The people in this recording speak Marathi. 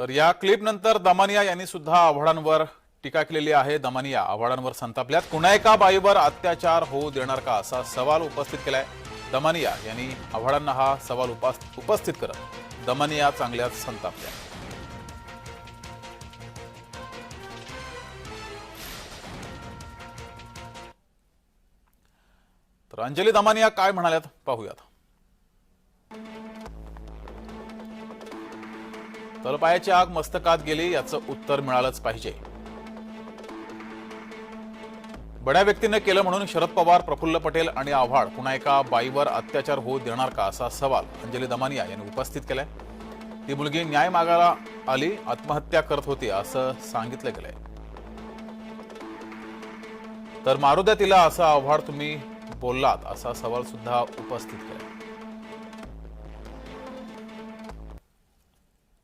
तर या क्लिप नंतर दमानिया यांनी सुद्धा आव्हाडांवर टीका केलेली आहे. दमानिया आव्हाडांवर संतापल्यात. कुणा एका बाईवर अत्याचार होऊ देणार का असा सवाल उपस्थित केलाय. दमानिया यांनी आव्हाडांना हा सवाल उपस्थित करत दमानिया चांगल्याच संतापल्या. तर अंजली दमानिया काय म्हणाल्यात? पाहूयात. तलपायाची आग मस्तकात गेली याचं उत्तर मिळालंच पाहिजे. बड्या व्यक्तीनं केलं म्हणून शरद पवार प्रफुल्ल पटेल आणि आव्हाड पुन्हा एका बाईवर अत्याचार होऊ देणार का असा सवाल अंजली दमानिया यांनी उपस्थित केलाय. ती मुलगी न्याय मागायला आली आत्महत्या करत होती असं सांगितलं गेलंय. तर मारुद्या तिला असं आव्हाड तुम्ही बोललात असा सवाल सुद्धा उपस्थित केला